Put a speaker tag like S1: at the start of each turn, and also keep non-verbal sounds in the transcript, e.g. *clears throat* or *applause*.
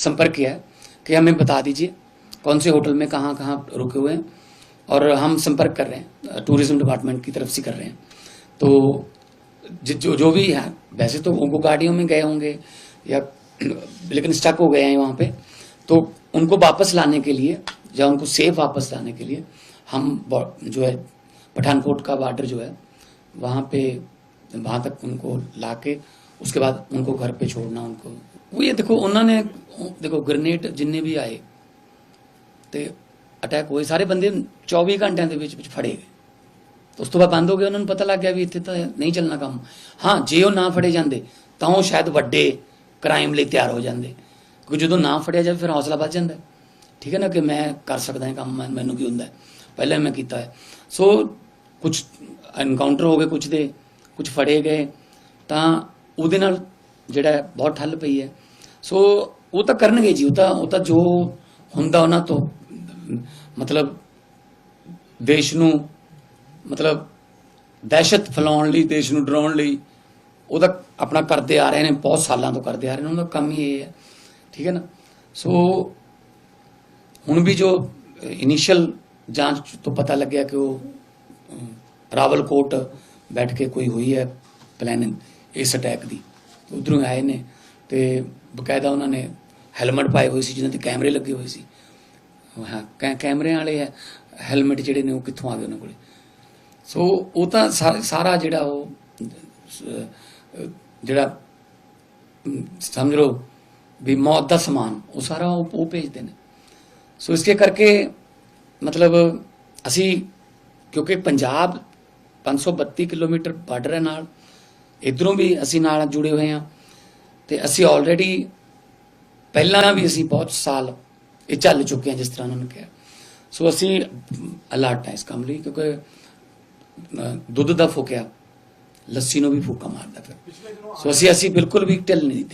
S1: संपर्क किया है कि हमें बता दीजिए कौन से होटल में कहाँ कहाँ रुके हुए हैं और हम संपर्क कर रहे हैं टूरिज़्म डिपार्टमेंट की तरफ़ से कर रहे हैं। तो जो जो भी है, वैसे तो उनको गाड़ियों में गए होंगे या, *clears throat* लेकिन स्टक हो गए हैं वहाँ पे। तो उनको वापस लाने के लिए या उनको सेफ़ वापस लाने के लिए हम जो है, पठानकोट का बॉर्डर जो है, वहाँ पे, वहाँ तक उनको ला के उसके बाद उनको घर पे छोड़ना, उनको, वो ये देखो, उन्होंने ਦੇਖੋ ਗ੍ਰੇਨੇਡ ਜਿੰਨੇ ਵੀ ਆਏ ਤੇ ਅਟੈਕ ਹੋਏ, ਸਾਰੇ ਬੰਦੇ 24 ਘੰਟਿਆਂ ਦੇ ਵਿੱਚ ਵਿੱਚ ਫੜੇ ਗਏ। ਉਸ ਤੋਂ ਬਾਅਦ ਬੰਦ ਹੋ ਗਏ, ਉਹਨਾਂ ਨੂੰ ਪਤਾ ਲੱਗ ਗਿਆ ਵੀ ਇੱਥੇ ਤਾਂ ਨਹੀਂ ਚੱਲਣਾ ਕੰਮ। ਹਾਂ, ਜੇ ਉਹ ਨਾ ਫੜੇ ਜਾਂਦੇ, ਤਾਂ ਉਹ ਸ਼ਾਇਦ ਵੱਡੇ ਕ੍ਰਾਈਮ ਲਈ ਤਿਆਰ ਹੋ ਜਾਂਦੇ। ਕਿਉਂਕਿ ਜਦੋਂ ਨਾ ਫੜਿਆ ਜਾਵੇ, ਫਿਰ ਹੌਸਲਾ ਵੱਧ ਜਾਂਦਾ। ਠੀਕ ਹੈ ਨਾ ਕਿ ਮੈਂ ਕਰ ਸਕਦਾ ਹਾਂ ਕੰਮ ਮੈਨੂੰ ਕੀ ਹੁੰਦਾ ਪਹਿਲਾਂ ਮੈਂ ਕੀਤਾ ਹੈ। ਸੋ ਕੁਝ ਐਨਕਾਊਂਟਰ ਹੋ ਗਏ ਕੁਝ ਦੇ ਕੁਝ ਫੜੇ ਗਏ, ਤਾਂ ਉਹਦੇ ਨਾਲ ਜਿਹੜਾ ਬਹੁਤ ਠੱਲ ਪਈ ਹੈ। ਸੋ ਉਹ ਤਾਂ ਕਰਨਗੇ ਜੀ, ਉਹ ਤਾਂ ਉਹ ਤਾਂ ਜੋ ਹੁੰਦਾ ਉਹਨਾਂ ਤੋਂ, ਮਤਲਬ ਦੇਸ਼ ਨੂੰ, ਮਤਲਬ ਦਹਿਸ਼ਤ ਫੈਲਾਉਣ ਲਈ, ਦੇਸ਼ ਨੂੰ ਡਰਾਉਣ ਲਈ ਉਹਦਾ ਆਪਣਾ ਕਰਦੇ ਆ ਰਹੇ ਨੇ, ਬਹੁਤ ਸਾਲਾਂ ਤੋਂ ਕਰਦੇ ਆ ਰਹੇ ਨੇ ਉਹਨਾਂ ਦਾ ਕੰਮ ਹੀ ਇਹ ਹੈ, ਠੀਕ ਹੈ ਨਾ? ਸੋ ਹੁਣ ਵੀ ਜੋ ਇਨੀਸ਼ੀਅਲ ਜਾਂਚ ਤੋਂ ਪਤਾ ਲੱਗਿਆ ਕਿ ਉਹ ਰਾਵਲਕੋਟ ਬੈਠ ਕੇ ਕੋਈ ਹੋਈ ਹੈ ਪਲੈਨਿੰਗ ਇਸ ਅਟੈਕ ਦੀ, ਉਧਰੋਂ ਆਏ ਨੇ ਤੇ ਬਕਾਇਦਾ ਉਹਨਾਂ ਨੇ ਹੈਲਮਟ ਪਾਏ ਹੋਏ ਸੀ, ਜਿਨ੍ਹਾਂ ਤੇ ਕੈਮਰੇ ਲੱਗੇ ਹੋਏ ਸੀ। ਹਾਂ, ਕੈ- ਕੈਮਰਿਆਂ ਵਾਲੇ ਹੈ, ਹੈਲਮਟ ਜਿਹੜੇ ਨੇ ਉਹ ਕਿੱਥੋਂ ਆ ਗਏ ਉਹਨਾਂ ਕੋਲੇ? ਸੋ ਉਹ ਤਾਂ ਸਾ- ਸਾਰਾ ਜਿਹੜਾ ਉਹ ਜਿਹੜਾ ਸਮਝ ਲਓ ਵੀ ਮੌਤ ਦਾ ਸਮਾਨ, ਉਹ ਸਾਰਾ ਉਹ ਭੇਜਦੇ ਨੇ। ਸੋ ਇਸਕੇ ਕਰਕੇ ਮਤਲਬ ਅਸੀਂ, ਕਿਉਂਕਿ ਪੰਜਾਬ 532 ਕਿਲੋਮੀਟਰ ਬਾਰਡਰ ਹੈ ਨਾਲ, ਇਧਰੋਂ ਵੀ ਅਸੀਂ ਨਾਲ ਜੁੜੇ ਹੋਏ ਹਾਂ। ਤੇ ਅਸੀਂ ਆਲਰੇਡੀ ਪਹਿਲਾਂ ਵੀ ਅਸੀਂ ਬਹੁਤ ਸਾਲ ਇਹ ਚੱਲ ਚੁੱਕੇ ਹਾਂ ਜਿਸ ਤਰ੍ਹਾਂ ਉਹਨਾਂ ਨੇ ਕਿਹਾ। ਸੋ ਅਸੀਂ ਅਲਰਟ ਹੈ ਇਸ ਕੰਮ ਲਈ ਕਿਉਂਕਿ ਦੁੱਧ ਦਾ ਫੁਕਿਆ ਲੱਸੀ ਨੂੰ ਵੀ ਫੂਕਾ ਮਾਰਦਾ ਫਿਰ। ਸੋ ਅਸੀਂ ਅਸੀਂ ਬਿਲਕੁਲ ਵੀ ਢਿੱਲ ਨਹੀਂ ਦਿੱਤੀ।